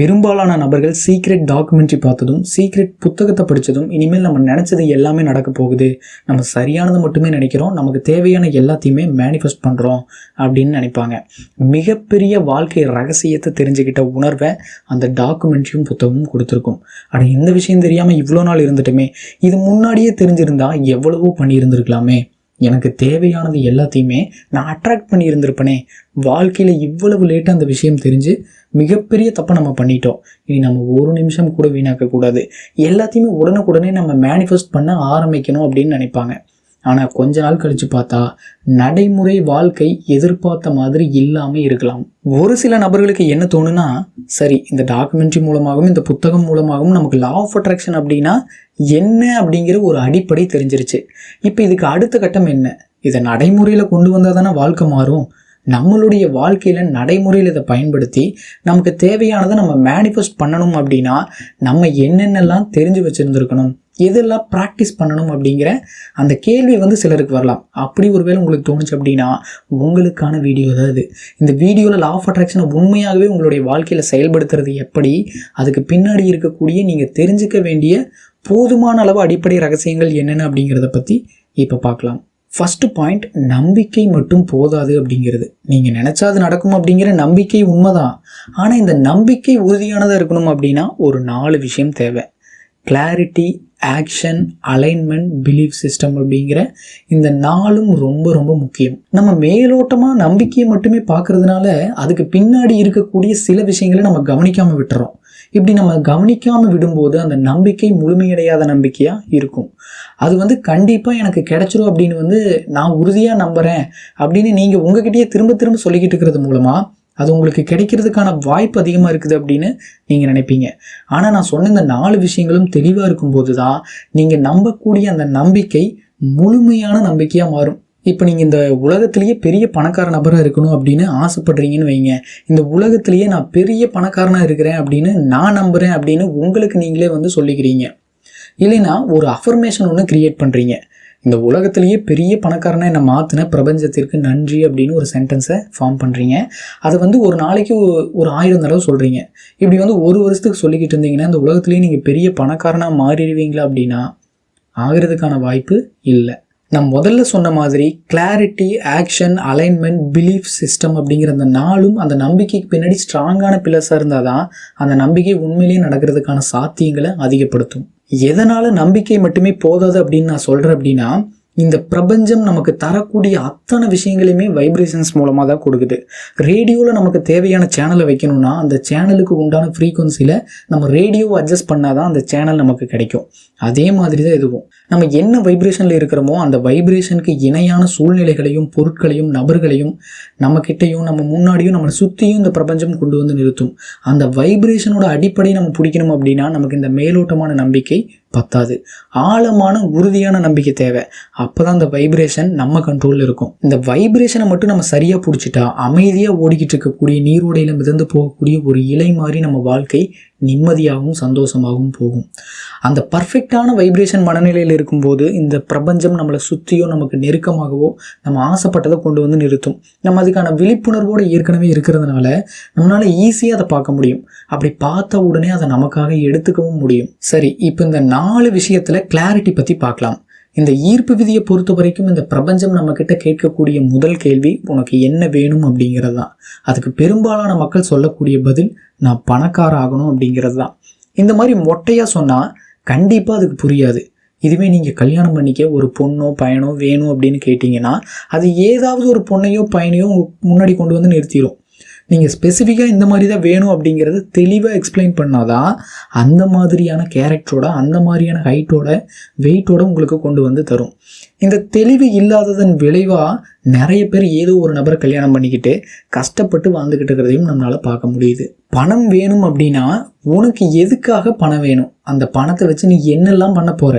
பெரும்பாலான நபர்கள் secret documentary பார்த்ததும் சீக்ரெட் புத்தகத்தை படித்ததும் இனிமேல் நம்ம நினச்சது எல்லாமே நடக்க போகுது. நம்ம சரியானதை மட்டுமே நினைக்கிறோம். நமக்கு தேவையான எல்லாத்தையுமே மேனிஃபெஸ்ட் பண்ணுறோம் அப்படின்னு நினைப்பாங்க. மிகப்பெரிய வாழ்க்கை ரகசியத்தை தெரிஞ்சுக்கிட்ட உணர்வை அந்த டாக்குமெண்ட்ரியும் புத்தகமும் கொடுத்துருக்கும். ஆனால் இந்த விஷயம் தெரியாமல் இவ்வளோ நாள் இருந்துட்டுமே இது முன்னாடியே தெரிஞ்சிருந்தா எவ்வளவோ பண்ணியிருந்திருக்கலாமே. எனக்கு தேவையானது எல்லாத்தையுமே நான் அட்ராக்ட் பண்ணியிருந்திருப்பனே. வாழ்க்கையில் இவ்வளவு லேட்டாக அந்த விஷயம் தெரிஞ்சு மிகப்பெரிய தப்பை நம்ம பண்ணிட்டோம். இனி நம்ம ஒரு நிமிஷம் கூட வீணாக்கக்கூடாது. எல்லாத்தையுமே உடனுக்குடனே நம்ம மேனிஃபெஸ்ட் பண்ண ஆரம்பிக்கணும் அப்படின்னு நினைப்பாங்க. ஆனால் கொஞ்ச நாள் கழித்து பார்த்தா நடைமுறை வாழ்க்கை எதிர்பார்த்த மாதிரி இல்லாமல் இருக்கலாம். ஒரு சில நபர்களுக்கு என்ன தோணுனா சரி இந்த டாக்குமெண்ட்ரி மூலமாகவும் இந்த புத்தகம் மூலமாகவும் நமக்கு லா ஆஃப் அட்ராக்ஷன் அப்படின்னா என்ன அப்படிங்கிற ஒரு அடிப்படை தெரிஞ்சிருச்சு. இப்போ இதுக்கு அடுத்த கட்டம் என்ன? இதை நடைமுறையில் கொண்டு வந்தால் தானே வாழ்க்கை மாறும்? நம்மளுடைய வாழ்க்கையில் நடைமுறையில் இதை பயன்படுத்தி நமக்கு தேவையானதை நம்ம மேனிஃபெஸ்ட் பண்ணணும் அப்படின்னா நம்ம என்னென்னலாம் தெரிஞ்சு வச்சுருந்துருக்கணும்? எதெல்லாம் ப்ராக்டிஸ் பண்ணணும் அப்படிங்கிற அந்த கேள்வி வந்து சிலருக்கு வரலாம். அப்படி ஒருவேளை உங்களுக்கு தோணுச்சு அப்படின்னா உங்களுக்கான வீடியோ தான் இது இந்த வீடியோவில் லா ஆஃப் அட்ராக்ஷனை உண்மையாகவே உங்களுடைய வாழ்க்கையில் செயல்படுத்துறது எப்படி அதுக்கு பின்னாடி இருக்கக்கூடிய நீங்கள் தெரிஞ்சுக்க வேண்டிய போதுமான அளவு அடிப்படை ரகசியங்கள் என்னென்ன அப்படிங்கிறத பற்றி இப்போ பார்க்கலாம். ஃபஸ்ட்டு பாயிண்ட் நம்பிக்கை மட்டும் போதாது அப்படிங்கிறது. நீங்கள் நினச்சா அது நடக்கும் அப்படிங்கிற நம்பிக்கை உண்மைதான். ஆனால் இந்த நம்பிக்கை உறுதியானதாக இருக்கணும் அப்படின்னா ஒரு நாலு விஷயம் தேவை. Clarity action alignment belief system அப்படிங்கிற இந்த நாளும் ரொம்ப ரொம்ப முக்கியம். நம்ம மேலோட்டமாக நம்பிக்கையை மட்டுமே பார்க்கறதுனால அதுக்கு பின்னாடி இருக்கக்கூடிய சில விஷயங்களை நம்ம கவனிக்காமல் விட்டுறோம். இப்படி நம்ம கவனிக்காமல் விடும்போது அந்த நம்பிக்கை முழுமையடையாத நம்பிக்கையாக இருக்கும். அது வந்து கண்டிப்பாக எனக்கு கிடைச்சிரும் அப்படின்னு வந்து நான் உறுதியாக நம்புகிறேன் அப்படின்னு நீங்கள் உங்ககிட்டயே திரும்ப திரும்ப சொல்லிக்கிட்டு இருக்கிறது மூலமாக அது உங்களுக்கு கிடைக்கிறதுக்கான வாய்ப்பு அதிகமாக இருக்குது அப்படின்னு நீங்கள் நினைப்பீங்க. ஆனால் நான் சொன்ன இந்த நாலு விஷயங்களும் தெளிவாக இருக்கும்போது தான் நீங்கள் நம்பக்கூடிய அந்த நம்பிக்கை முழுமையான நம்பிக்கையாக மாறும். இப்போ நீங்கள் இந்த உலகத்திலேயே பெரிய பணக்கார நபராக இருக்கணும் அப்படின்னு ஆசைப்படுறீங்கன்னு வைங்க. இந்த உலகத்திலேயே நான் பெரிய பணக்காரனாக இருக்கிறேன் அப்படின்னு நான் நம்புகிறேன் அப்படின்னு உங்களுக்கு நீங்களே வந்து சொல்லிக்கிறீங்க. இல்லைன்னா ஒரு அஃபர்மேஷன் ஒன்று கிரியேட் பண்ணுறீங்க இந்த உலகத்திலேயே பெரிய பணக்காரனை என்னை மாற்றின பிரபஞ்சத்திற்கு நன்றி அப்படின்னு ஒரு சென்டென்ஸை ஃபார்ம் பண்ணுறீங்க அதை வந்து ஒரு நாளைக்கு ஒரு ஆயிரம் தடவை சொல்கிறீங்க இப்படி வந்து ஒரு வருஷத்துக்கு சொல்லிக்கிட்டு இருந்தீங்கன்னா இந்த உலகத்துலேயே நீங்கள் பெரிய பணக்காரனாக மாறிடுவீங்களா அப்படின்னா ஆகிறதுக்கான வாய்ப்பு இல்லை. நான் முதல்ல சொன்ன மாதிரி clarity action alignment belief system அப்படிங்கிற அந்த நாளும் அந்த நம்பிக்கைக்கு பின்னாடி ஸ்ட்ராங்கான பில்லர்ஸாக இருந்தால் தான் அந்த நம்பிக்கை உண்மையிலேயே நடக்கிறதுக்கான சாத்தியங்களை அதிகப்படுத்தும். எதனால் நம்பிக்கை மட்டுமே போதாது அப்படின்னு நான் சொல்கிறேன் அப்படின்னா இந்த பிரபஞ்சம் நமக்கு தரக்கூடிய அத்தனை விஷயங்களையுமே வைப்ரேஷன்ஸ் மூலமாக தான் கொடுக்குது. ரேடியோவில் நமக்கு தேவையான சேனலை வைக்கணும்னா அந்த சேனலுக்கு உண்டான ஃப்ரீக்குவன்சியில் நம்ம ரேடியோவை அட்ஜஸ்ட் பண்ணால் தான் அந்த சேனல் நமக்கு கிடைக்கும். அதே மாதிரி தான் இதுவும். நம்ம என்ன வைப்ரேஷனில் இருக்கிறோமோ அந்த வைப்ரேஷனுக்கு இணையான சூழ்நிலைகளையும் பொருட்களையும் நபர்களையும் நம்மக்கிட்டையும் நம்ம முன்னாடியும் நம்மளை சுற்றியும் இந்த பிரபஞ்சம் கொண்டு வந்து நிறுத்தும். அந்த வைப்ரேஷனோட அடிப்படை நம்ம பிடிக்கணும் அப்படின்னா நமக்கு இந்த மேலோட்டமான நம்பிக்கை பத்தாது. ஆழமான உறுதியான நம்பிக்கை தேவை. அப்போ தான் இந்த வைப்ரேஷன் நம்ம கண்ட்ரோலில் இருக்கும். இந்த வைப்ரேஷனை மட்டும் நம்ம சரியாக பிடிச்சிட்டா அமைதியாக ஓடிக்கிட்டு இருக்கக்கூடிய நீரோடையில் மிதந்து போகக்கூடிய ஒரு இலை மாதிரி நம்ம வாழ்க்கை நிம்மதியாகவும் சந்தோஷமாகவும் போகும். அந்த பர்ஃபெக்டான வைப்ரேஷன் மனநிலையில் இருக்கும்போது இந்த பிரபஞ்சம் நம்மளை சுற்றியோ நமக்கு நெருக்கமாகவோ நம்ம ஆசைப்பட்டதை கொண்டு வந்து நிறுத்தும். நம்ம அதுக்கான விழிப்புணர்வோடு ஏற்கனவே இருக்கிறதுனால நம்மளால் ஈஸியாக அதை பார்க்க முடியும். அப்படி பார்த்த உடனே அதை நமக்காக எடுத்துக்கவும் முடியும். சரி இப்போ இந்த நாலு விஷயத்தில் கிளாரிட்டி பற்றி பார்க்கலாம். இந்த ஈர்ப்பு விதியை பொறுத்த வரைக்கும் இந்த பிரபஞ்சம் நம்மக்கிட்ட கேட்கக்கூடிய முதல் கேள்வி உனக்கு என்ன வேணும் அப்படிங்கிறது தான் அதுக்கு பெரும்பாலான மக்கள் சொல்லக்கூடிய பதில் நான் பணக்கார ஆகணும் அப்படிங்கிறது தான் இந்த மாதிரி மொட்டையாக சொன்னால் கண்டிப்பாக அதுக்கு புரியாது. இதுவே நீங்கள் கல்யாணம் பண்ணிக்க ஒரு பொண்ணோ பையனோ வேணும் அப்படின்னு கேட்டிங்கன்னா அது ஏதாவது ஒரு பொண்ணையோ பையனையோ முன்னாடி கொண்டு வந்து நிறுத்திடும் நீங்கள் ஸ்பெசிஃபிக்காக இந்த மாதிரி தான் வேணும் அப்படிங்கிறத தெளிவாக எக்ஸ்பிளைன் பண்ணாதான் அந்த மாதிரியான கேரக்டரோட அந்த மாதிரியான ஹைட்டோட வெயிட்டோட உங்களுக்கு கொண்டு வந்து தரும். இந்த தெளிவு இல்லாததன் விளைவாக நிறைய பேர் ஏதோ ஒரு நபரை கல்யாணம் பண்ணிக்கிட்டு கஷ்டப்பட்டு வாழ்ந்துக்கிட்டு இருக்கிறதையும் நம்மளால் பார்க்க முடியுது. பணம் வேணும் அப்படின்னா உனக்கு எதுக்காக பணம் வேணும்? அந்த பணத்தை வச்சு நீ என்னெல்லாம் பண்ண போகிற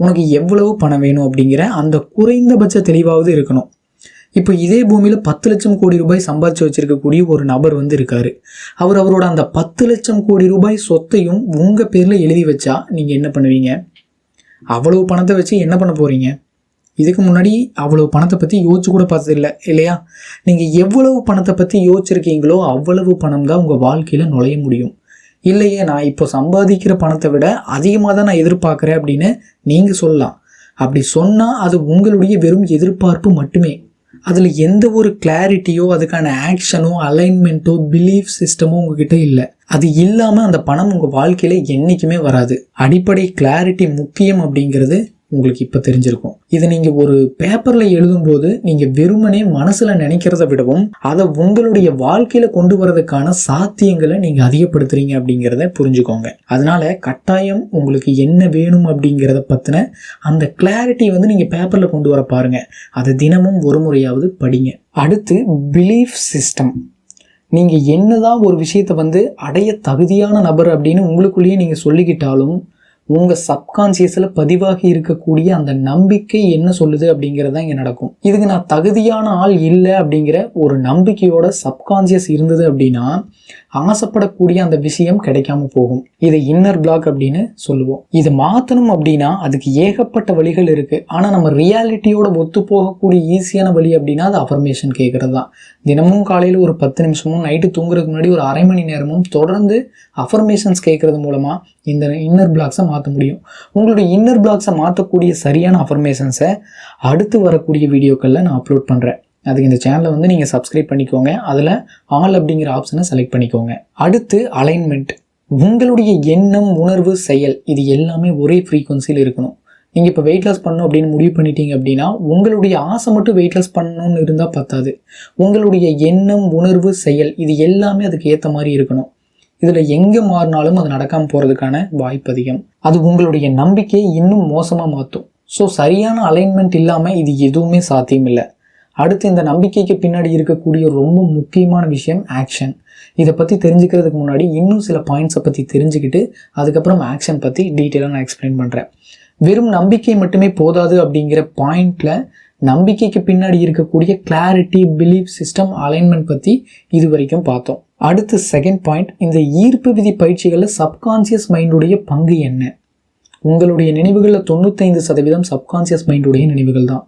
உனக்கு எவ்வளவு பணம் வேணும் அப்படிங்கிற அந்த குறைந்தபட்ச தெளிவாவது இருக்கணும். இப்போ இதே பூமியில் பத்து லட்சம் கோடி ரூபாய் சம்பாதிச்சு வச்சிருக்கக்கூடிய ஒரு நபர் வந்து இருக்காரு. அவர் அவரோட அந்த பத்து லட்சம் கோடி ரூபாய் சொத்தையும் உங்கள் பேரில் எழுதி வச்சா நீங்கள் என்ன பண்ணுவீங்க? அவ்வளவு பணத்தை வச்சு என்ன பண்ண போகிறீங்க இதுக்கு முன்னாடி அவ்வளோ பணத்தை பற்றி யோசிச்சு கூட பார்த்ததில்ல இல்லையா? நீங்கள் எவ்வளவு பணத்தை பற்றி யோசிச்சிருக்கீங்களோ அவ்வளவு பணம் தான் உங்கள் வாழ்க்கையில் நுழைய முடியும். இல்லையே நான் இப்போ சம்பாதிக்கிற பணத்தை விட அதிகமாக தான் நான் எதிர்பார்க்குறேன் அப்படின்னு நீங்கள் சொல்லலாம். அப்படி சொன்னால் அது உங்களுடைய வெறும் எதிர்பார்ப்பு மட்டுமே. அதில் எந்த ஒரு கிளாரிட்டியோ அதுக்கான ஆக்ஷனோ அலைன்மெண்ட்டோ பிலீஃப் சிஸ்டமோ உங்ககிட்ட இல்லை. அது இல்லாமல் அந்த பணம் உங்கள் வாழ்க்கையில் என்றைக்குமே வராது. அடிப்படை கிளாரிட்டி முக்கியம் அப்படிங்கிறது உங்களுக்கு இப்போ தெரிஞ்சிருக்கும். இதை நீங்கள் ஒரு பேப்பரில் எழுதும்போது நீங்கள் வெறுமனே மனசில் நினைக்கிறத விடவும் அதை உங்களுடைய வாழ்க்கையில் கொண்டு வரதுக்கான சாத்தியங்களை நீங்கள் அதிகப்படுத்துறீங்க அப்படிங்கிறத புரிஞ்சுக்கோங்க. அதனால கட்டாயம் உங்களுக்கு என்ன வேணும் அப்படிங்கிறத பற்றின அந்த கிளாரிட்டி வந்து நீங்கள் பேப்பரில் கொண்டு வர பாருங்கள் அதை தினமும் ஒரு முறையாவது படிங்க. அடுத்து பிலீஃப் சிஸ்டம் நீங்கள் என்னதான் ஒரு விஷயத்தை வந்து அடைய தகுதியான நபர் அப்படின்னு உங்களுக்குள்ளேயே நீங்கள் சொல்லிக்கிட்டாலும் உங்கள் சப்கான்சியஸில் பதிவாகி இருக்கக்கூடிய அந்த நம்பிக்கை என்ன சொல்லுது அப்படிங்கிறது தான் இங்கே நடக்கும். இதுக்கு நான் தகுதியான ஆள் இல்லை அப்படிங்கிற ஒரு நம்பிக்கையோட சப்கான்சியஸ் இருந்தது அப்படின்னா ஆசைப்படக்கூடிய அந்த விஷயம் கிடைக்காம போகும். இதை இன்னர் பிளாக் அப்படின்னு சொல்லுவோம். இதை மாற்றணும் அப்படின்னா அதுக்கு ஏகப்பட்ட வழிகள் இருக்குது ஆனால் நம்ம ரியாலிட்டியோட ஒத்து போகக்கூடிய ஈஸியான வழி அப்படின்னா அது அஃபர்மேஷன் கேட்குறது தான். தினமும் காலையில் ஒரு பத்து நிமிஷமும் நைட்டு தூங்குறதுக்கு முன்னாடி ஒரு அரை மணி நேரமும் தொடர்ந்து அஃபர்மேஷன்ஸ் கேட்குறது மூலமாக இந்த இன்னர் பிளாக்ஸை மாற்ற முடியும். உங்களுடைய இன்னர் பிளாக்ஸை மாற்றக்கூடிய சரியான அஃபர்மேஷன்ஸை அடுத்து வரக்கூடிய வீடியோக்களில் நான் அப்லோட் பண்ணுறேன் அதுக்கு இந்த சேனலை வந்து நீங்கள் சப்ஸ்கிரைப் பண்ணிக்கோங்க. அதில் ஆல் அப்படிங்கிற ஆப்ஷனை செலக்ட் பண்ணிக்கோங்க. அடுத்து அலைன்மெண்ட் உங்களுடைய எண்ணம் உணர்வு செயல் இது எல்லாமே ஒரே ஃப்ரீக்குவன்சியில் இருக்கணும். நீங்கள் இப்போ வெயிட் லாஸ் பண்ணணும் அப்படின்னு முடிவு பண்ணிட்டீங்க அப்படின்னா உங்களுடைய ஆசை மட்டும் வெயிட் லாஸ் பண்ணணும்னு இருந்தால் பத்தாது. உங்களுடைய எண்ணம் உணர்வு செயல் இது எல்லாமே அதுக்கு ஏற்ற மாதிரி இருக்கணும். இதில் எங்கே மாறினாலும் அது நடக்காமல் போகிறதுக்கான வாய்ப்பு அதிகம். அது உங்களுடைய நம்பிக்கையை இன்னும் மோசமாக மாற்றும் ஸோ சரியான அலைன்மெண்ட் இல்லாமல் இது எதுவுமே சாத்தியம் இல்லை அடுத்து இந்த நம்பிக்கைக்கு பின்னாடி இருக்கக்கூடிய ரொம்ப முக்கியமான விஷயம் ஆக்ஷன் இதை பற்றி தெரிஞ்சுக்கிறதுக்கு முன்னாடி இன்னும் சில பாயிண்ட்ஸை பற்றி தெரிஞ்சுக்கிட்டு அதுக்கப்புறம் ஆக்ஷன் பற்றி டீட்டெயிலாக நான் எக்ஸ்பிளைன் பண்ணுறேன் வெறும் நம்பிக்கை மட்டுமே போதாது அப்படிங்கிற பாயிண்டில் நம்பிக்கைக்கு பின்னாடி இருக்கக்கூடிய கிளாரிட்டி பிலீஃப் சிஸ்டம் அலைன்மெண்ட் பற்றி இது வரைக்கும் பார்த்தோம். அடுத்து செகண்ட் பாயிண்ட் இந்த ஈர்ப்பு விதி பயிற்சிகளில் சப்கான்சியஸ் மைண்டுடைய பங்கு என்ன? உங்களுடைய நினைவுகளில் தொண்ணூத்தைந்து சதவீதம் சப்கான்சியஸ் மைண்டுடைய நினைவுகள் தான்.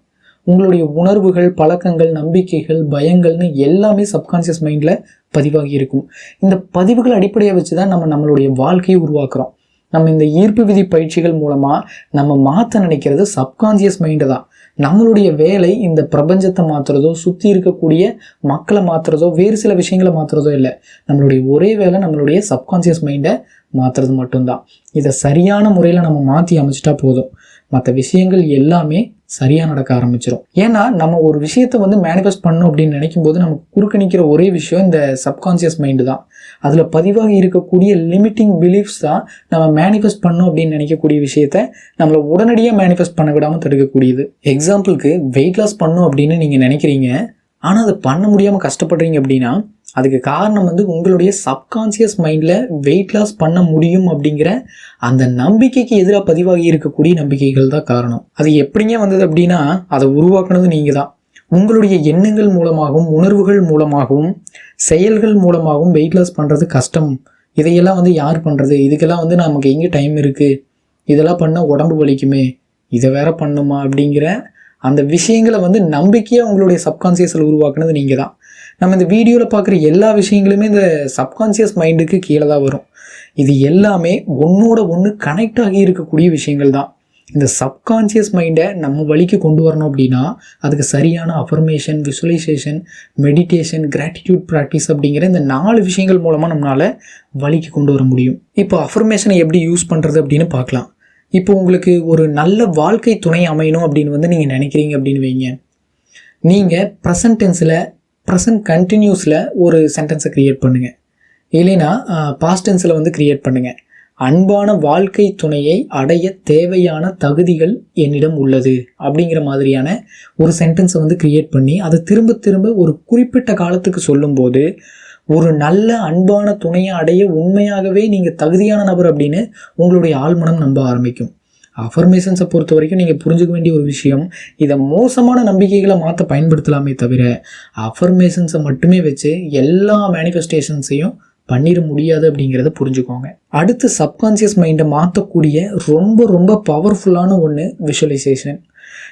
உங்களுடைய உணர்வுகள் பழக்கங்கள் நம்பிக்கைகள் பயங்கள்னு எல்லாமே சப்கான்சியஸ் மைண்டில் பதிவாகி இருக்கும். இந்த பதிவுகள் அடிப்படையாக வச்சு தான் நம்ம நம்மளுடைய வாழ்க்கையை உருவாக்குறோம். நம்ம இந்த ஈர்ப்பு விதி பயிற்சிகள் மூலமாக நம்ம மாற்ற நினைக்கிறது சப்கான்சியஸ் மைண்டு தான். நம்மளுடைய வேலை இந்த பிரபஞ்சத்தை மாற்றுறதோ சுற்றி இருக்கக்கூடிய மக்களை மாற்றுறதோ வேறு சில விஷயங்களை மாற்றுறதோ இல்லை. நம்மளுடைய ஒரே வேலை நம்மளுடைய சப்கான்சியஸ் மைண்டை மாற்றுறது மட்டும்தான். இதை சரியான முறையில் நம்ம மாற்றி அமைச்சிட்டா போதும். மற்ற விஷயங்கள் எல்லாமே சரியாக நடக்க ஆரம்பிச்சிடும் ஏன்னா நம்ம ஒரு விஷயத்தை வந்து மேனிஃபெஸ்ட் பண்ணணும் அப்படின்னு நினைக்கும் போது நமக்கு குறுக்க நிற்கிற ஒரே விஷயம் இந்த சப்கான்சியஸ் மைண்டு தான். அதில் பதிவாகி இருக்கக்கூடிய லிமிட்டிங் பிலீஃப்ஸ் தான் நம்ம மேனிஃபெஸ்ட் பண்ணணும் அப்படின்னு நினைக்கக்கூடிய விஷயத்த நம்மளை உடனடியாக மேனிஃபெஸ்ட் பண்ண விடாமல் தடுக்கக்கூடியது. எக்ஸாம்பிளுக்கு வெயிட் லாஸ் பண்ணும் அப்படின்னு நீங்கள் நினைக்கிறீங்க ஆனால் அதை பண்ண முடியாமல் கஷ்டப்படுறீங்க அப்படின்னா அதுக்கு காரணம் வந்து உங்களுடைய சப்கான்சியஸ் மைண்டில் வெயிட் லாஸ் பண்ண முடியும் அப்படிங்கிற அந்த நம்பிக்கைக்கு எதிராக பதிவாகி இருக்கக்கூடிய நம்பிக்கைகள் தான் காரணம். அது எப்படிங்க வந்தது அப்படின்னா அதை உருவாக்குனது நீங்கள் தான் உங்களுடைய எண்ணங்கள் மூலமாகவும் உணர்வுகள் மூலமாகவும் செயல்கள் மூலமாகவும் வெயிட் லாஸ் பண்ணுறது கஷ்டம். இதையெல்லாம் வந்து யார் பண்ணுறது இதுக்கெல்லாம் வந்து நமக்கு எங்கே டைம் இருக்குது இதெல்லாம் பண்ணால் உடம்பு வலிக்குமே? இதை வேற பண்ணுமா? அப்படிங்கிற அந்த விஷயங்களை வந்து நம்பிக்கையாக உங்களுடைய சப்கான்சியஸில் உருவாக்குனது நீங்கள் தான் நம்ம இந்த வீடியோவில் பார்க்குற எல்லா விஷயங்களுமே இந்த சப்கான்சியஸ் மைண்டுக்கு கீழே தான் வரும். இது எல்லாமே ஒன்றோட ஒன்று கனெக்ட் ஆகி இருக்கக்கூடிய விஷயங்கள் தான். இந்த சப்கான்சியஸ் மைண்டை நம்ம வழிக்கு கொண்டு வரணும் அப்படின்னா அதுக்கு சரியான affirmation visualisation meditation gratitude practice அப்படிங்கிற இந்த நாலு விஷயங்கள் மூலமாக நம்மளால் வழிக்கு கொண்டு வர முடியும். இப்போ அஃபர்மேஷனை எப்படி யூஸ் பண்ணுறது அப்படின்னு பார்க்கலாம். இப்போ உங்களுக்கு ஒரு நல்ல வாழ்க்கை துணை அமையணும் அப்படின்னு வந்து நீங்கள் நினைக்கிறீங்க அப்படின்னு வைங்க. நீங்கள் ப்ரெசன்ட் டென்ஸில் ப்ரெசன்ட் கண்டினியூஸில் ஒரு சென்டென்ஸை க்ரியேட் பண்ணுங்கள் இல்லைன்னா பாஸ்டென்ஸில் வந்து க்ரியேட் பண்ணுங்கள் அன்பான வாழ்க்கை துணையை அடைய தேவையான தகுதிகள் என்னிடம் உள்ளது. அப்படிங்கிற மாதிரியான ஒரு சென்டென்ஸை வந்து க்ரியேட் பண்ணி அதை திரும்ப திரும்ப ஒரு குறிப்பிட்ட காலத்துக்கு சொல்லும்போது ஒரு நல்ல அன்பான துணையை அடைய உண்மையாகவே நீங்கள் தகுதியான நபர் அப்படின்னு உங்களுடைய ஆழ்மனம் நம்ப ஆரம்பிக்கும். அஃபர்மேஷன்ஸை பொறுத்த வரைக்கும் நீங்கள் புரிஞ்சுக்க வேண்டிய ஒரு விஷயம் இதை மோசமான நம்பிக்கைகளை மாற்ற பயன்படுத்தலாமே தவிர அஃபர்மேஷன்ஸை மட்டுமே வச்சு எல்லா மேனிஃபெஸ்டேஷன்ஸையும் பண்ணிட முடியாது அப்படிங்கிறத புரிஞ்சுக்கோங்க. அடுத்து சப்கான்சியஸ் மைண்டை மாற்றக்கூடிய ரொம்ப ரொம்ப பவர்ஃபுல்லான ஒன்று விஷுவலைசேஷன்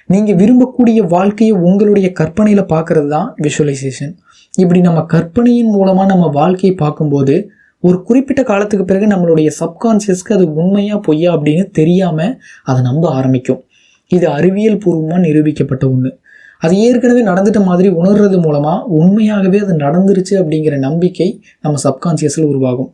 நீங்கள் விரும்பக்கூடிய வாழ்க்கையை உங்களுடைய கற்பனையில் பார்க்கறது தான் விஷுவலைசேஷன் இப்படி நம்ம கற்பனையின் மூலமாக நம்ம வாழ்க்கையை பார்க்கும்போது ஒரு குறிப்பிட்ட காலத்துக்கு பிறகு நம்மளுடைய சப்கான்சியஸ்க்கு அது உண்மையா பொய்யா அப்படின்னு தெரியாம அதை நம்ப ஆரம்பிக்கும். இது அறிவியல் பூர்வமாக நிரூபிக்கப்பட்ட ஒன்று அது ஏற்கனவே நடந்துட்ட மாதிரி உணர்றது மூலமாக உண்மையாகவே அது நடந்துருச்சு அப்படிங்கிற நம்பிக்கை நம்ம சப்கான்சியஸில் உருவாகும்.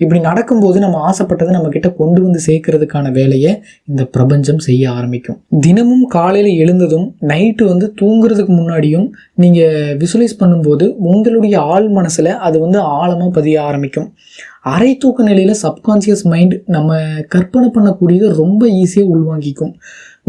இப்படி நடக்கும்போது நம்ம ஆசைப்பட்டதை நம்ம கிட்ட கொண்டு வந்து சேர்க்கறதுக்கான வேலையை இந்த பிரபஞ்சம் செய்ய ஆரம்பிக்கும். தினமும் காலையில் எழுந்ததும் நைட்டு வந்து தூங்குறதுக்கு முன்னாடியும் நீங்கள் விசுவலைஸ் பண்ணும்போது உங்களுடைய ஆள் மனசில் அது வந்து ஆழமாக பதிய ஆரம்பிக்கும். அரை தூக்க நிலையில் சப்கான்சியஸ் மைண்ட் நம்ம கற்பனை பண்ணக்கூடியதை ரொம்ப ஈஸியாக உள்வாங்கிக்கும்.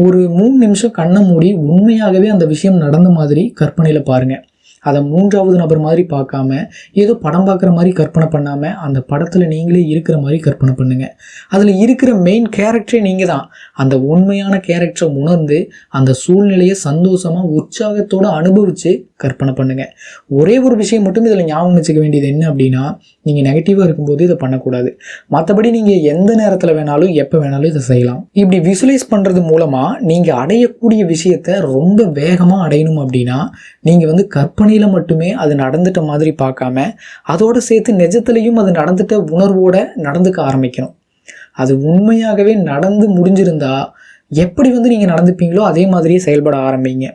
ஒரு மூணு நிமிஷம் கண்ணை மூடி உண்மையாகவே அந்த விஷயம் நடந்த மாதிரி கற்பனையில் பாருங்கள் அதை மூன்றாவது நபர் மாதிரி பார்க்காம ஏதோ படம் பார்க்குற மாதிரி கற்பனை பண்ணாமல் அந்த படத்தில் நீங்களே இருக்கிற மாதிரி கற்பனை பண்ணுங்கள் அதில் இருக்கிற மெயின் கேரக்டரே நீங்கள் தான் அந்த உண்மையான கேரக்டரை உணர்ந்து அந்த சூழ்நிலையை சந்தோஷமாக உற்சாகத்தோடு அனுபவித்து கற்பனை பண்ணுங்கள் ஒரே ஒரு விஷயம் மட்டும் இதில் ஞாபகம் வச்சுக்க வேண்டியது என்ன அப்படின்னா நீங்கள் நெகட்டிவாக இருக்கும்போது இதை பண்ணக்கூடாது. மற்றபடி நீங்கள் எந்த நேரத்தில் வேணாலும் எப்போ வேணாலும் இதை செய்யலாம். இப்படி விசுவலைஸ் பண்ணுறது மூலமாக நீங்கள் அடையக்கூடிய விஷயத்தை ரொம்ப வேகமாக அடையணும் அப்படின்னா நீங்கள் வந்து கற்பனை கற்பனையில் மட்டுமே அது நடந்துட்ட மாதிரி பார்க்காம அதோடு சேர்த்து நிஜத்துலையும் அது நடந்துட்ட உணர்வோடு நடந்துக்க ஆரம்பிக்கணும். அது உண்மையாகவே நடந்து முடிஞ்சிருந்தா எப்படி வந்து நீங்கள் நடந்துப்பீங்களோ அதே மாதிரியே செயல்பட ஆரம்பிங்க.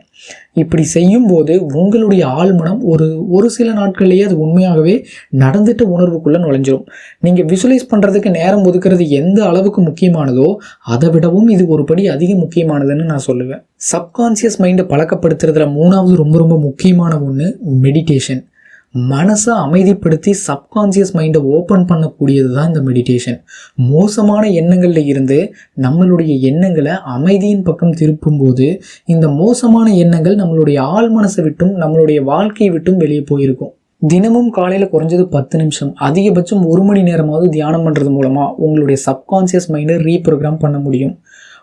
இப்படி செய்யும்போது உங்களுடைய ஆழ்மனம் ஒரு ஒரு சில நாட்கள்லேயே அது உண்மையாகவே நடந்துட்டு உணர்வுக்குள்ளே நுழைஞ்சிரும். நீங்கள் விசுவலைஸ் பண்ணுறதுக்கு நேரம் ஒதுக்குறது எந்த அளவுக்கு முக்கியமானதோ அதை விடவும் இது ஒரு படி அதிக முக்கியமானதுன்னு நான் சொல்லுவேன். சப்கான்சியஸ் மைண்டை பழக்கப்படுத்துறதுல மூணாவது ரொம்ப ரொம்ப முக்கியமான ஒன்று மெடிடேஷன் மனசை அமைதிப்படுத்தி சப்கான்சியஸ் மைண்டை ஓப்பன் பண்ணக்கூடியது தான் இந்த மெடிடேஷன் மோசமான எண்ணங்களில் இருந்து நம்மளுடைய எண்ணங்களை அமைதியின் பக்கம் திருப்பும்போது இந்த மோசமான எண்ணங்கள் நம்மளுடைய ஆள் மனசை விட்டும் நம்மளுடைய வாழ்க்கையை விட்டும் வெளியே போயிருக்கும். தினமும் காலையில் குறைஞ்சது பத்து நிமிஷம் அதிகபட்சம் ஒரு மணி நேரமாவது தியானம் பண்ணுறது மூலமாக உங்களுடைய சப்கான்சியஸ் மைண்டை ரீப்ரோக்ராம் பண்ண முடியும்.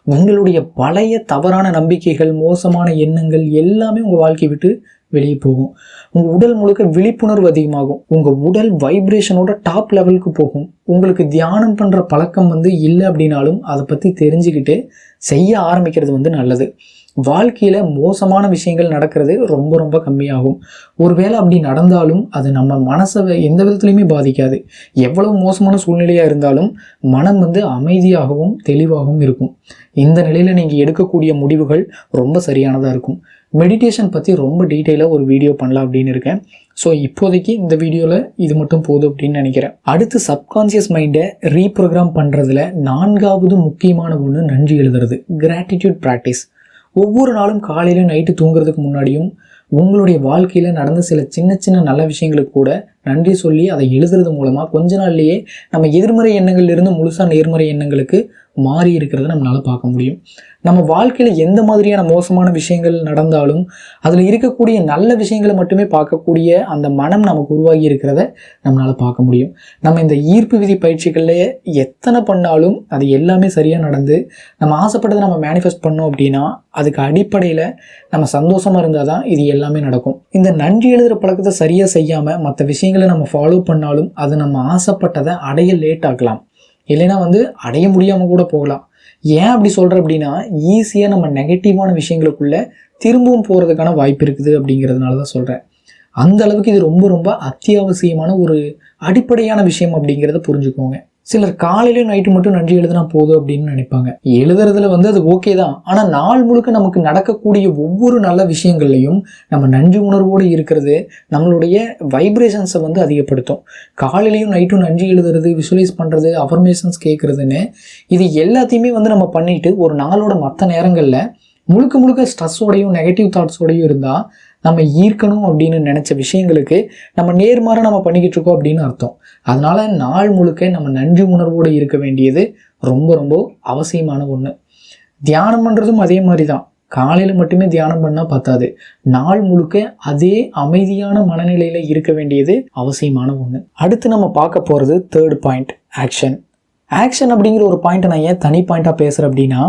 உங்களுடைய பழைய தவறான நம்பிக்கைகள் மோசமான எண்ணங்கள் எல்லாமே உங்கள் வாழ்க்கையை விட்டு வெளியே போகும். உங்கள் உடல் முழுக்க விழிப்புணர்வு அதிகமாகும். உங்கள் உடல் வைப்ரேஷனோட டாப் லெவலுக்கு போகும். உங்களுக்கு தியானம் பண்ணுற பழக்கம் வந்து இல்லை அப்படின்னாலும் அதை பற்றி தெரிஞ்சுக்கிட்டு செய்ய ஆரம்பிக்கிறது வந்து நல்லது. வாழ்க்கையில் மோசமான விஷயங்கள் நடக்கிறது ரொம்ப ரொம்ப கம்மியாகும். ஒருவேளை அப்படி நடந்தாலும் அது நம்ம மனசை எந்த விதத்துலையுமே பாதிக்காது. எவ்வளவு மோசமான சூழ்நிலையாக இருந்தாலும் மனம் வந்து அமைதியாகவும் தெளிவாகவும் இருக்கும். இந்த நிலையில் நீங்கள் எடுக்கக்கூடிய முடிவுகள் ரொம்ப சரியானதாக இருக்கும். மெடிடேஷன் பற்றி ரொம்ப டீட்டெயிலாக ஒரு வீடியோ பண்ணலாம் அப்படின்னு இருக்கேன். ஸோ இப்போதைக்கு இந்த வீடியோவில் இது மட்டும் போதும் அப்படின்னு நினைக்கிறேன். அடுத்து சப்கான்சியஸ் மைண்டை ரீப்ரோக்ராம் பண்ணுறதுல நான்காவது முக்கியமான ஒன்று நன்றி எழுதுறது. கிராட்டிடியூட் ப்ராக்டிஸ் ஒவ்வொரு நாளும் காலையில நைட்டு தூங்குறதுக்கு முன்னாடியும் உங்களுடைய வாழ்க்கையில் நடந்த சில சின்ன சின்ன நல்ல விஷயங்களுக்கு கூட நன்றி சொல்லி அதை எழுதுறது மூலமாக கொஞ்ச நாள்லேயே நம்ம எதிர்மறை எண்ணங்கள்லேருந்து முழுசாக நேர்மறை எண்ணங்களுக்கு மாறி இருக்கிறத நம்மளால் பார்க்க முடியும். நம்ம வாழ்க்கையில் எந்த மாதிரியான மோசமான விஷயங்கள் நடந்தாலும் அதில் இருக்கக்கூடிய நல்ல விஷயங்களை மட்டுமே பார்க்கக்கூடிய அந்த மனம் நமக்கு உருவாகி இருக்கிறத நம்மளால் பார்க்க முடியும். நம்ம இந்த ஈர்ப்பு விதி பயிற்சிகளில் எத்தனை பண்ணாலும் அது எல்லாமே சரியாக நடந்து நம்ம ஆசைப்பட்டதை நம்ம மேனிஃபெஸ்ட் பண்ணோம் அப்படின்னா அதுக்கு அடிப்படையில் நம்ம சந்தோஷமாக இருந்தால் தான் இது எல்லாமே நடக்கும். இந்த நன்றி எழுதுகிற பழக்கத்தை சரியாக செய்யாமல் மற்ற விஷயங்களை நம்ம ஃபாலோ பண்ணாலும் அது நம்ம ஆசைப்பட்டதை அடைய லேட் ஆகலாம் இல்லைன்னா வந்து அடைய முடியாமல் கூட போகலாம். ஏன் அப்படி சொல்கிறேன் அப்படின்னா ஈஸியாக நம்ம நெகட்டிவான விஷயங்களுக்குள்ளே திரும்பவும் போகிறதுக்கான வாய்ப்பு இருக்குது அப்படிங்கிறதுனால தான் சொல்கிறேன் அந்த அளவுக்கு இது ரொம்ப ரொம்ப அத்தியாவசியமான ஒரு அடிப்படையான விஷயம் அப்படிங்கிறத புரிஞ்சுக்கோங்க. சிலர் காலையிலையும் நைட்டு மட்டும் நன்றி எழுதினா போதும் அப்படின்னு நினைப்பாங்க. எழுதுறதுல வந்து அது ஓகே தான். ஆனால் நாள் முழுக்க நமக்கு நடக்கக்கூடிய ஒவ்வொரு நல்ல விஷயங்கள்லையும் நம்ம நன்றி உணர்வோடு இருக்கிறது நம்மளுடைய வைப்ரேஷன்ஸை வந்து அதிகப்படுத்தும். காலையிலையும் நைட்டும் நன்றி எழுதுறது விசுவலைஸ் பண்ணுறது அஃபர்மேஷன்ஸ் கேட்குறதுன்னு இது எல்லாத்தையுமே வந்து நம்ம பண்ணிட்டு ஒரு நாளோட மற்ற நேரங்களில் முழுக்க முழுக்க ஸ்ட்ரெஸ்ஸோடையும் நெகட்டிவ் தாட்ஸோடையும் இருந்தால் நம்ம ஈர்க்கணும் அப்படின்னு நினச்ச விஷயங்களுக்கு நம்ம நேர்மாற நம்ம பண்ணிக்கிட்டு இருக்கோம் அப்படின்னு அர்த்தம். அதனால நாள் முழுக்க நம்ம நன்றி உணர்வோடு இருக்க வேண்டியது ரொம்ப ரொம்ப அவசியமான ஒன்று தியானம் பண்ணுறதும் அதே மாதிரி தான் காலையில் மட்டுமே தியானம் பண்ணால் பத்தாது. நாள் முழுக்க அதே அமைதியான மனநிலையில் இருக்க வேண்டியது அவசியமான ஒன்று அடுத்து நம்ம பார்க்க போகிறது தேர்ட் பாயிண்ட் ஆக்ஷன் ஆக்ஷன் அப்படிங்கிற ஒரு பாயிண்ட்டை நான் ஏன் தனி பாயிண்ட்டாக பேசுகிறேன் அப்படின்னா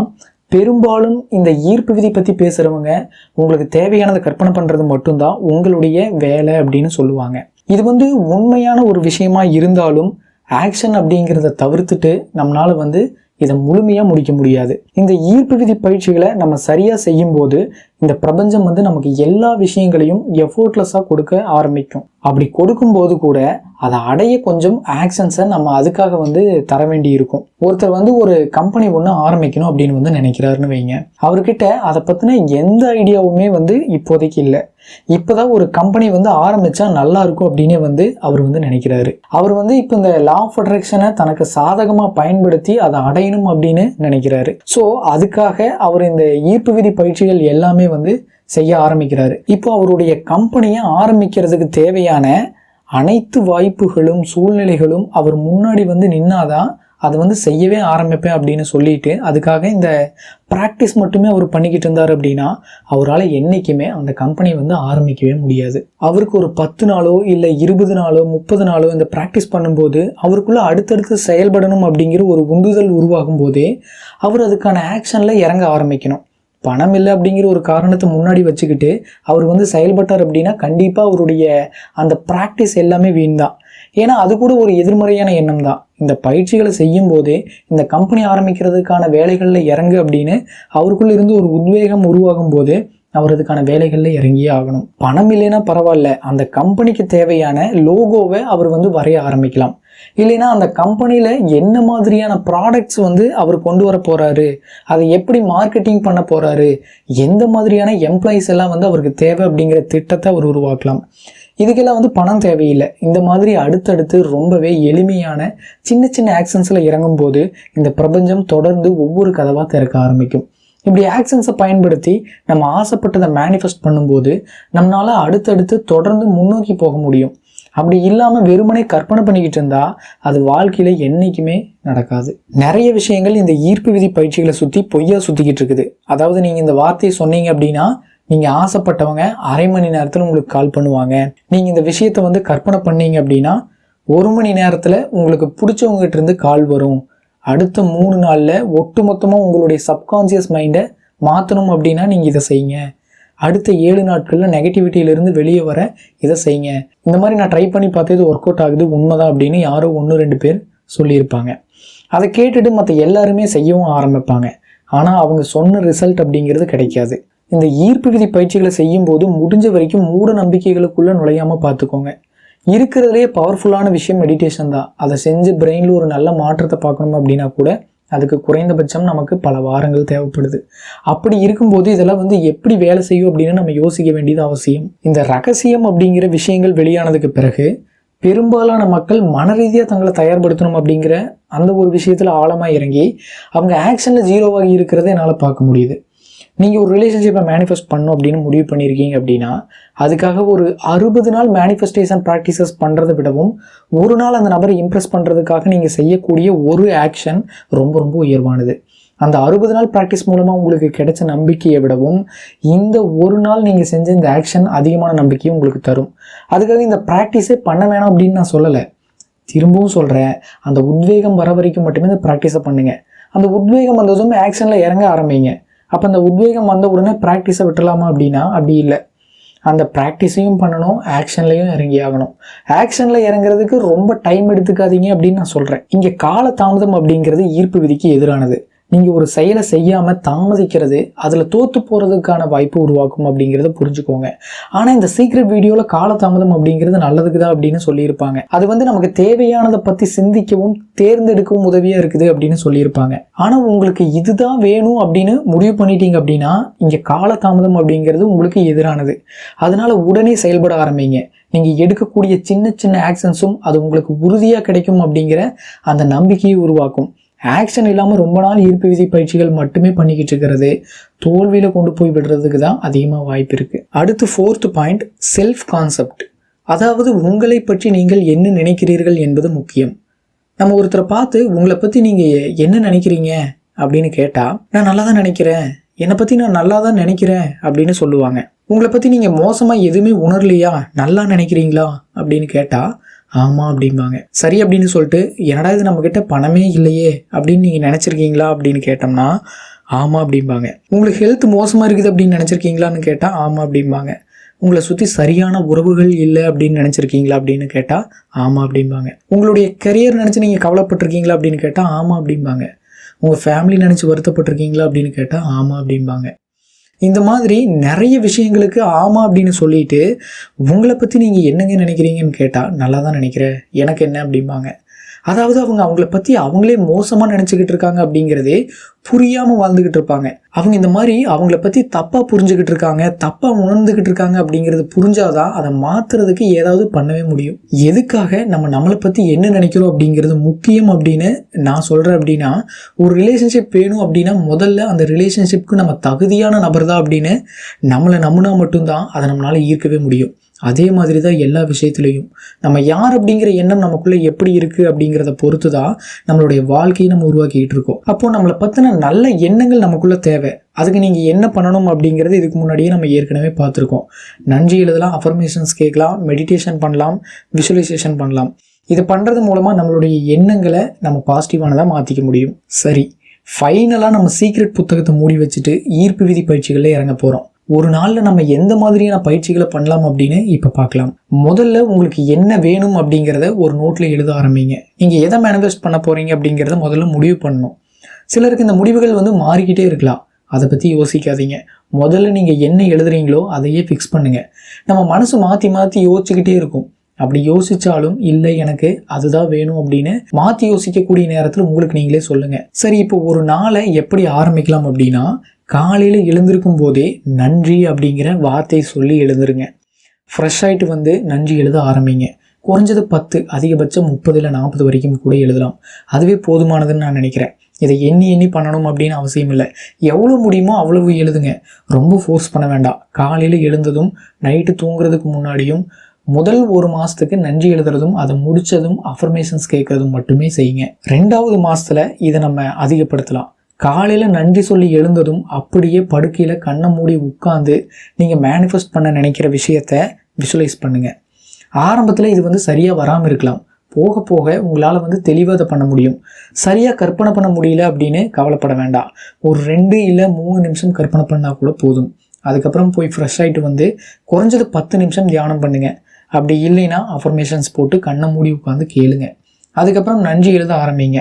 பெரும்பாலும் இந்த ஈர்ப்பு விதி பற்றி பேசுகிறவங்க உங்களுக்கு தேவையானதை கற்பனை பண்ணுறது மட்டும்தான் உங்களுடைய வேலை அப்படின்னு சொல்லுவாங்க. இது வந்து உண்மையான ஒரு விஷயமா இருந்தாலும் ஆக்ஷன் அப்படிங்கிறத தவிர்த்துட்டு நம்மளால் வந்து இதை முழுமையாக முடிக்க முடியாது. இந்த ஈர்ப்பு விதி பயிற்சிகளை நம்ம சரியாக செய்யும்போது இந்த பிரபஞ்சம் வந்து நமக்கு எல்லா விஷயங்களையும் எஃபோர்ட்லெஸ்ஸாக கொடுக்க ஆரம்பிக்கும். அப்படி கொடுக்கும்போது கூட அதை அடைய கொஞ்சம் ஆக்ஷன்ஸை நம்ம அதுக்காக வந்து தர வேண்டி இருக்கும் ஒருத்தர் வந்து ஒரு கம்பெனி ஒன்று ஆரம்பிக்கணும் அப்படின்னு வந்து நினைக்கிறாருன்னு வைங்க. அவர்கிட்ட அதை பற்றின எந்த ஐடியாவுமே வந்து இப்போதைக்கு இல்லை. இப்போதான் ஒரு கம்பெனி வந்து ஆரம்பிச்சா நல்லா இருக்கும் அப்படின்னே வந்து அவர் வந்து நினைக்கிறாரு. அவர் வந்து இப்போ இந்த லா ஆஃப் அட்ராக்ஷனை தனக்கு சாதகமாக பயன்படுத்தி அதை அடையணும் அப்படின்னு நினைக்கிறாரு. ஸோ அதுக்காக அவர் இந்த ஈர்ப்பு விதி பயிற்சிகள் எல்லாமே வந்து செய்ய ஆரம்பிக்கிறாரு. இப்போ அவருடைய கம்பெனியை ஆரம்பிக்கிறதுக்கு தேவையான அனைத்து வாய்ப்புகளும் சூழ்நிலைகளும் அவர் முன்னாடி வந்து நின்னாதான் அதை வந்து செய்யவே ஆரம்பிப்பேன் அப்படின்னு சொல்லிட்டு அதுக்காக இந்த ப்ராக்டிஸ் மட்டுமே அவர் பண்ணிக்கிட்டு இருந்தார் அப்படின்னா அவரால் என்றைக்குமே அந்த கம்பெனி வந்து ஆரம்பிக்கவே முடியாது. அவருக்கு ஒரு பத்து நாளோ இல்லை இருபது நாளோ முப்பது நாளோ இந்த ப்ராக்டிஸ் பண்ணும்போது அவருக்குள்ள அடுத்தடுத்து செயல்படணும் அப்படிங்கிற ஒரு உந்துதல் உருவாகும் போதே அவர் அதுக்கான ஆக்ஷனில் இறங்க ஆரம்பிக்கணும். பணம் இல்லை அப்படிங்கிற ஒரு காரணத்தை முன்னாடி வச்சுக்கிட்டு அவர் வந்து செயல்பட்டார் அப்படின்னா கண்டிப்பாக அவருடைய அந்த ப்ராக்டிஸ் எல்லாமே வீண் தான் ஏன்னா அது கூட ஒரு எதிர்மறையான எண்ணம் தான். இந்த பயிற்சிகளை செய்யும் போதே இந்த கம்பெனி ஆரம்பிக்கிறதுக்கான வேலைகளில் இறங்கு அப்படின்னு அவருக்குள்ளே இருந்து ஒரு உத்வேகம் உருவாகும் போது அவர் வேலைகளில் இறங்கியே ஆகணும். பணம் இல்லைன்னா பரவாயில்ல. அந்த கம்பெனிக்கு தேவையான லோகோவை அவர் வந்து வரைய ஆரம்பிக்கலாம். இல்லைன்னா அந்த கம்பெனியில் என்ன மாதிரியான ப்ராடக்ட்ஸ் வந்து அவர் கொண்டு வர போகிறாரு அதை எப்படி மார்க்கெட்டிங் பண்ண போகிறாரு எந்த மாதிரியான எம்ப்ளாயீஸ் எல்லாம் வந்து அவருக்கு தேவை அப்படிங்கிற திட்டத்தை அவர் உருவாக்கலாம். இதுக்கெல்லாம் வந்து பணம் தேவையில்லை. இந்த மாதிரி அடுத்தடுத்து ரொம்பவே எளிமையான சின்ன சின்ன ஆக்ஷன்ஸில் இறங்கும்போது இந்த பிரபஞ்சம் தொடர்ந்து ஒவ்வொரு கதவாக திறக்க ஆரம்பிக்கும். இப்படி ஆக்ஷன்ஸை பயன்படுத்தி நம்ம ஆசைப்பட்டதை மேனிஃபெஸ்ட் பண்ணும்போது நம்மளால் அடுத்தடுத்து தொடர்ந்து முன்னோக்கி போக முடியும். அப்படி இல்லாமல் வெறுமனே கற்பனை பண்ணிக்கிட்டு இருந்தா அது வாழ்க்கையில் என்றைக்குமே நடக்காது. நிறைய விஷயங்கள் இந்த ஈர்ப்பு விதி பயிற்சிகளை சுற்றி பொய்யா சுற்றிக்கிட்டு இருக்குது. அதாவது நீங்கள் இந்த வார்த்தையை சொன்னீங்க அப்படின்னா நீங்கள் ஆசைப்பட்டவங்க அரை மணி நேரத்தில் உங்களுக்கு கால் பண்ணுவாங்க. நீங்கள் இந்த விஷயத்தை வந்து கற்பனை பண்ணீங்க அப்படின்னா ஒரு மணி நேரத்தில் உங்களுக்கு பிடிச்சவங்ககிட்ட இருந்து கால் வரும். அடுத்த மூணு நாளில் ஒட்டு மொத்தமாக உங்களுடைய சப்கான்சியஸ் மைண்டை மாற்றணும் அப்படின்னா நீங்கள் இதை செய்யுங்க. அடுத்த ஏழு நாட்களில் நெகட்டிவிட்டியிலேருந்து வெளியே வர இதை செய்யுங்க. இந்த மாதிரி நான் ட்ரை பண்ணி பார்த்தது ஒர்க் அவுட் ஆகுது உண்மைதான் அப்படின்னு யாரோ ஒன்று ரெண்டு பேர் சொல்லியிருப்பாங்க. அதை கேட்டுட்டு மற்ற எல்லாருமே செய்யவும் ஆரம்பிப்பாங்க. ஆனால் அவங்க சொன்ன ரிசல்ட் அப்படிங்கிறது கிடைக்காது. இந்த ஈர்ப்பு விதி பயிற்சிகளை செய்யும்போது முடிஞ்ச வரைக்கும் மூட நம்பிக்கைகளுக்குள்ளே நுழையாமல் பார்த்துக்கோங்க. இருக்கிறதுலே பவர்ஃபுல்லான விஷயம் மெடிடேஷன் தான். அதை செஞ்சு பிரெயினில் ஒரு நல்ல மாற்றத்தை பார்க்கணும் அப்படின்னா கூட அதுக்கு குறைந்தபட்சம் நமக்கு பல வாரங்கள் தேவைப்படுது. அப்படி இருக்கும்போது இதெல்லாம் வந்து எப்படி வேலை செய்யும் அப்படின்னு நம்ம யோசிக்க வேண்டியது அவசியம். இந்த ரகசியம் அப்படிங்கிற விஷயங்கள் வெளியானதுக்கு பிறகு பெரும்பாலான மக்கள் மன ரீதியாக தங்களை தயார்படுத்தணும் அப்படிங்கிற அந்த ஒரு விஷயத்தில் ஆழமாக இறங்கி அவங்க ஆக்ஷனில் ஜீரோவாகி இருக்கிறத என்னால் பார்க்க முடியுது. நீங்கள் ஒரு ரிலேஷன்ஷிப்பை மேனிஃபெஸ்ட் பண்ணும் அப்படின்னு முடிவு பண்ணியிருக்கீங்க அப்படின்னா அதுக்காக ஒரு அறுபது நாள் மேனிஃபெஸ்டேஷன் ப்ராக்டிசஸ் பண்ணுறதை விடவும் ஒரு நாள் அந்த நபரை இம்ப்ரெஸ் பண்ணுறதுக்காக நீங்கள் செய்யக்கூடிய ஒரு ஆக்ஷன் ரொம்ப ரொம்ப உயர்வானது. அந்த அறுபது நாள் ப்ராக்டிஸ் மூலமாக உங்களுக்கு கிடைச்ச நம்பிக்கையை விடவும் இந்த ஒரு நாள் நீங்கள் செஞ்ச இந்த ஆக்ஷன் அதிகமான நம்பிக்கையும் உங்களுக்கு தரும். அதுக்காக இந்த ப்ராக்டிஸே பண்ண வேணாம் அப்படின்னு நான் சொல்லலை. திரும்பவும் சொல்கிறேன் அந்த உத்வேகம் வர வரைக்கும் மட்டுமே இந்த ப்ராக்டிஸை பண்ணுங்க. அந்த உத்வேகம் வந்ததுமே ஆக்ஷனில் இறங்க ஆரம்பிங்க. அப்போ அந்த உத்வேகம் வந்த உடனே ப்ராக்டிஸை விட்டுலாமா அப்படின்னா? அப்படி இல்லை. அந்த ப்ராக்டிஸையும் பண்ணணும் ஆக்ஷன்லையும் இறங்கி ஆகணும். ஆக்ஷனில் இறங்குறதுக்கு ரொம்ப டைம் எடுத்துக்காதீங்க அப்படின்னு நான் சொல்கிறேன் இங்கே கால தாமதம் அப்படிங்கிறது ஈர்ப்பு விதிக்கு எதிரானது. நீங்கள் ஒரு செயலை செய்யாமல் தாமதிக்கிறது அதில் தோற்று போகிறதுக்கான வாய்ப்பு உருவாக்கும் அப்படிங்கிறத புரிஞ்சுக்கோங்க. ஆனால் இந்த சீக்ரெட் வீடியோவில் காலதாமதம் அப்படிங்கிறது நல்லதுக்கு தான் அப்படின்னு சொல்லியிருப்பாங்க. அது வந்து நமக்கு தேவையானதை பற்றி சிந்திக்கவும் தேர்ந்தெடுக்கவும் உதவியாக இருக்குது அப்படின்னு சொல்லியிருப்பாங்க. ஆனால் உங்களுக்கு இதுதான் வேணும் அப்படின்னு முடிவு பண்ணிட்டீங்க அப்படின்னா இங்கே காலதாமதம் அப்படிங்கிறது உங்களுக்கு எதிரானது. அதனால் உடனே செயல்பட ஆரம்பிங்க. நீங்கள் எடுக்கக்கூடிய சின்ன சின்ன ஆக்ஷன்ஸும் அது உங்களுக்கு உறுதியாக கிடைக்கும் அப்படிங்கிற அந்த நம்பிக்கையை உருவாக்கும். ஆக்ஷன் இல்லாமல் ரொம்ப நாள் ஈர்ப்பு விதி பயிற்சிகள் மட்டுமே பண்ணிக்கிட்டு இருக்கிறது தோல்வியில் கொண்டு போய் விடுறதுக்கு தான் அதிகமாக வாய்ப்பு இருக்குது அடுத்து ஃபோர்த் பாயிண்ட் செல்ஃப் கான்செப்ட் அதாவது உங்களை பற்றி நீங்கள் என்ன நினைக்கிறீர்கள் என்பது முக்கியம். நம்ம ஒருத்தரை பார்த்து உங்களை பற்றி நீங்கள் என்ன நினைக்கிறீங்க? அப்படின்னு கேட்டால் நான் நல்லா தான் நினைக்கிறேன். என்னை பற்றி நான் நல்லா தான் நினைக்கிறேன். அப்படின்னு சொல்லுவாங்க. உங்களை பற்றி நீங்கள் மோசமாக எதுவுமே உணரலையா? நல்லா நினைக்கிறீங்களா? அப்படின்னு கேட்டால் ஆமாம் அப்படிம்பாங்க. சரி அப்படின்னு சொல்லிட்டு என்னடா இது நம்மக்கிட்ட பணமே இல்லையே அப்படின்னு நீங்கள் நினச்சிருக்கீங்களா அப்படின்னு கேட்டோம்னா ஆமாம் அப்படிம்பாங்க. உங்களுக்கு ஹெல்த் மோசமாக இருக்குது அப்படின்னு நினச்சிருக்கீங்களான்னு கேட்டால் ஆமாம் அப்படிம்பாங்க. உங்களை சுற்றி சரியான உறவுகள் இல்லை அப்படின்னு நினச்சிருக்கீங்களா அப்படின்னு கேட்டால் ஆமாம் அப்படிம்பாங்க. உங்களுடைய கரியர் நினச்சி நீங்கள் கவலைப்பட்டிருக்கீங்களா அப்படின்னு கேட்டால் ஆமாம் அப்படிம்பாங்க. உங்கள் ஃபேமிலி நினச்சி வருத்தப்பட்டிருக்கீங்களா அப்படின்னு கேட்டால் ஆமாம் அப்படிம்பாங்க. இந்த மாதிரி நிறைய விஷயங்களுக்கு ஆமாம் அப்படின்னு சொல்லிட்டு உங்களை பற்றி நீங்கள் என்னங்க நினைக்கிறீங்கன்னு கேட்டால் நல்லா தான் நினைக்கிறேன். எனக்கு என்ன அப்படிம்பாங்க. அதாவது அவங்க அவங்கள பற்றி அவங்களே மோசமாக நினச்சிக்கிட்டு இருக்காங்க அப்படிங்கிறதே புரியாமல் வாழ்ந்துக்கிட்டு இருப்பாங்க. அவங்க இந்த மாதிரி அவங்கள பற்றி தப்பாக புரிஞ்சுக்கிட்டு இருக்காங்க தப்பாக உணர்ந்துக்கிட்டு இருக்காங்க அப்படிங்கிறது புரிஞ்சாதான் அதை மாற்றுறதுக்கு ஏதாவது பண்ணவே முடியும். எதுக்காக நம்ம நம்மளை பற்றி என்ன நினைக்கிறோம் அப்படிங்கிறது முக்கியம் அப்படின்னு நான் சொல்கிறேன் அப்படின்னா ஒரு ரிலேஷன்ஷிப் வேணும் அப்படின்னா முதல்ல அந்த ரிலேஷன்ஷிப்க்கு நம்ம தகுதியான நபர் தான் அப்படின்னு நம்மளை நம்பினா மட்டும்தான் அதை நம்மளால் ஈர்க்கவே முடியும். அதே மாதிரி தான் எல்லா விஷயத்துலையும். நம்ம யார் அப்படிங்கிற எண்ணம் நமக்குள்ளே எப்படி இருக்குது அப்படிங்கிறத பொறுத்து தான் நம்மளுடைய வாழ்க்கையை நம்ம உருவாக்கிட்டு இருக்கோம். அப்போது நம்மளை பற்றின நல்ல எண்ணங்கள் நமக்குள்ளே தேவை. அதுக்கு நீங்கள் என்ன பண்ணணும் அப்படிங்கிறது இதுக்கு முன்னாடியே நம்ம ஏற்கனவே பார்த்துருக்கோம். நன்றி எழுதலாம் அஃபர்மேஷன்ஸ் கேட்கலாம் மெடிடேஷன் பண்ணலாம் விஷுவலைசேஷன் பண்ணலாம். இது பண்ணுறது மூலமாக நம்மளுடைய எண்ணங்களை நம்ம பாசிட்டிவானதாக மாற்றிக்க முடியும். சரி ஃபைனலாக நம்ம சீக்ரெட் புத்தகத்தை மூடி வச்சுட்டு ஈர்ப்பு விதி பயிற்சிகளில் இறங்க போகிறோம் ஒரு நாளில் நம்ம எந்த மாதிரியான பயிற்சிகளை பண்ணலாம் அப்படின்னு இப்போ பார்க்கலாம் முதல்ல உங்களுக்கு என்ன வேணும் அப்படிங்கிறத ஒரு நோட்டில் எழுத ஆரம்பிங்க. நீங்கள் எதை மேனிஃபெஸ்ட் பண்ண போகிறீங்க அப்படிங்கிறத முதல்ல முடிவு பண்ணணும். சிலருக்கு இந்த முடிவுகள் வந்து மாறிக்கிட்டே இருக்கலாம். அதை பற்றி யோசிக்காதீங்க. முதல்ல நீங்கள் என்ன எழுதுறீங்களோ அதையே ஃபிக்ஸ் பண்ணுங்கள் நம்ம மனசு மாற்றி மாற்றி யோசிச்சுக்கிட்டே இருக்கும். அப்படி யோசிச்சாலும் இல்லை எனக்கு அதுதான் வேணும் அப்படின்னு மாற்றி யோசிக்கக்கூடிய நேரத்தில் உங்களுக்கு நீங்களே சொல்லுங்கள் சரி இப்போ ஒரு நாளை எப்படி ஆரம்பிக்கலாம் அப்படின்னா காலையில் எழுந்திருக்கும் போதே நன்றி அப்படிங்கிற வார்த்தையை சொல்லி எழுந்துருங்க. ஃப்ரெஷ் ஆகிட்டு வந்து நன்றி எழுத ஆரம்பிங்க. குறைஞ்சது பத்து அதிகபட்சம் முப்பதில் நாற்பது வரைக்கும் கூட எழுதலாம். அதுவே போதுமானதுன்னு நான் நினைக்கிறேன். இதை எண்ணி எண்ணி பண்ணணும் அப்படின்னு அவசியம் இல்லை. எவ்வளோ முடியுமோ அவ்வளவு எழுதுங்க. ரொம்ப ஃபோர்ஸ் பண்ண வேண்டாம். காலையில் எழுந்ததும் நைட்டு தூங்குறதுக்கு முன்னாடியும் முதல் ஒரு மாதத்துக்கு நன்றி எழுதுறதும் அதை முடித்ததும் அஃபர்மேஷன்ஸ் கேட்குறதும் மட்டுமே செய்யுங்க. ரெண்டாவது மாதத்தில் இதை நம்ம அதிகப்படுத்தலாம். காலையில் நன்றி சொல்லி எழுந்ததும் அப்படியே படுக்கையில் கண்ணை மூடி உட்காந்து நீங்கள் மேனிஃபெஸ்ட் பண்ண நினைக்கிற விஷயத்த விஷுவலைஸ் பண்ணுங்கள் ஆரம்பத்தில் இது வந்து சரியாக வராமல் இருக்கலாம். போக போக உங்களால் வந்து தெளிவாக அதை பண்ண முடியும். சரியாக கற்பனை பண்ண முடியல அப்படின்னு கவலைப்பட வேண்டாம். ஒரு ரெண்டு இல்லை மூணு நிமிஷம் கற்பனை பண்ணால் கூட போதும். அதுக்கப்புறம் போய் ஃப்ரெஷ் ஆகிட்டு வந்து குறைஞ்சது பத்து நிமிஷம் தியானம் பண்ணுங்கள் அப்படி இல்லைன்னா அஃபர்மேஷன்ஸ் போட்டு கண்ணை மூடி உட்காந்து கேளுங்க. அதுக்கப்புறம் நன்றி எழுத ஆரம்பிங்க.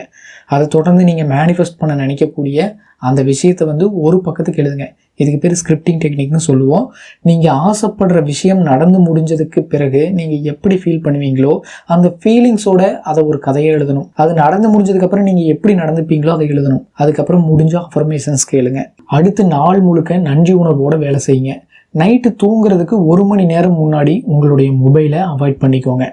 அதை தொடர்ந்து நீங்கள் மேனிஃபெஸ்ட் பண்ண நினைக்கக்கூடிய அந்த விஷயத்தை வந்து ஒரு பக்கத்துக்கு எழுதுங்க. இதுக்கு பேர் ஸ்கிரிப்டிங் டெக்னிக்னு சொல்லுவோம். நீங்கள் ஆசைப்படுற விஷயம் நடந்து முடிஞ்சதுக்கு பிறகு நீங்கள் எப்படி ஃபீல் பண்ணுவீங்களோ அந்த ஃபீலிங்ஸோட அதை ஒரு கதையை எழுதணும். அது நடந்து முடிஞ்சதுக்கப்புறம் நீங்கள் எப்படி நடந்துப்பீங்களோ அதை எழுதணும். அதுக்கப்புறம் முடிஞ்ச அஃபர்மேஷன்ஸ் கேளுங்க. அடுத்து நாள் முழுக்க நன்றி உணர்வோட வேலை செய்யுங்க. நைட்டு தூங்குறதுக்கு ஒரு மணி நேரம் முன்னாடி உங்களுடைய மொபைலை அவாய்ட் பண்ணிக்கோங்க.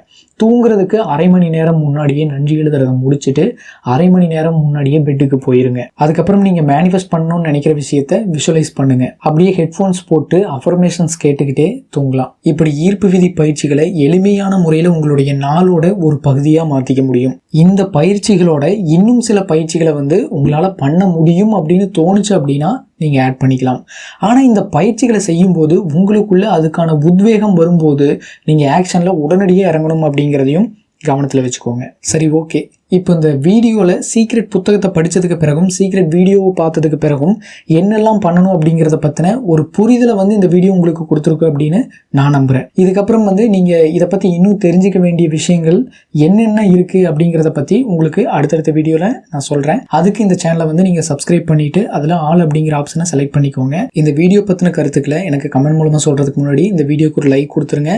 தூங்குறதுக்கு அரை மணி நேரம் முன்னாடியே நன்றி எழுதுறதை முடிச்சுட்டு அரை மணி நேரம் முன்னாடியே பெட்டுக்கு போயிருங்க. அதுக்கப்புறம் நீங்கள் மேனிஃபெஸ்ட் பண்ணணும்னு நினைக்கிற விஷயத்த விஷுவலைஸ் பண்ணுங்க. அப்படியே ஹெட்ஃபோன்ஸ் போட்டு அஃபர்மேஷன்ஸ் கேட்டுக்கிட்டே தூங்கலாம். இப்படி ஈர்ப்பு விதி பயிற்சிகளை எளிமையான முறையில் உங்களுடைய நாளோட ஒரு பகுதியாக மாற்றிக்க முடியும். இந்த பயிற்சிகளோட இன்னும் சில பயிற்சிகளை வந்து உங்களால் பண்ண முடியும் அப்படின்னு தோணுச்சு அப்படின்னா நீங்கள் ஆட் பண்ணிக்கலாம். ஆனால் இந்த பயிற்சிகளை செய்யும்போது உங்களுக்குள்ளே அதுக்கான உத்வேகம் வரும்போது நீங்கள் ஆக்ஷனில் உடனடியாக இறங்கணும் அப்படிங்கிறதையும் கவனத்தில் வச்சுக்கோங்க. சரி ஓகே இப்போ இந்த வீடியோவில் சீக்ரெட் புத்தகத்தை படித்ததுக்கு பிறகும் சீக்ரெட் வீடியோவை பார்த்ததுக்கு பிறகும் என்னெல்லாம் பண்ணணும் அப்படிங்கிறத பற்றின ஒரு புரிதலை வந்து இந்த வீடியோ உங்களுக்கு கொடுத்துருக்கு அப்படின்னு நான் நம்புகிறேன் இதுக்கப்புறம் வந்து நீங்கள் இதை பற்றி இன்னும் தெரிஞ்சிக்க வேண்டிய விஷயங்கள் என்னென்ன இருக்குது அப்படிங்கிறத பற்றி உங்களுக்கு அடுத்தடுத்த வீடியோவில் நான் சொல்கிறேன் அதுக்கு இந்த சேனலை வந்து நீங்கள் சப்ஸ்கிரைப் பண்ணிவிட்டு அதில் ஆல் அப்படிங்கிற ஆப்ஷனை செலக்ட் பண்ணிக்கோங்க. இந்த வீடியோ பற்றின கருத்துக்களை எனக்கு கமெண்ட் மூலமாக சொல்கிறதுக்கு முன்னாடி இந்த வீடியோக்கு ஒரு லைக் கொடுத்துருங்க.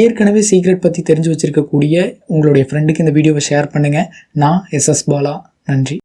ஏற்கனவே சீக்ரெட் பற்றி தெரிஞ்சு வச்சிருக்கக்கூடிய உங்களுடைய ஃப்ரெண்டுக்கு இந்த வீடியோவை ஷேர் பண்ணுங்கள் நான் எஸ் எஸ் பாலா. நன்றி.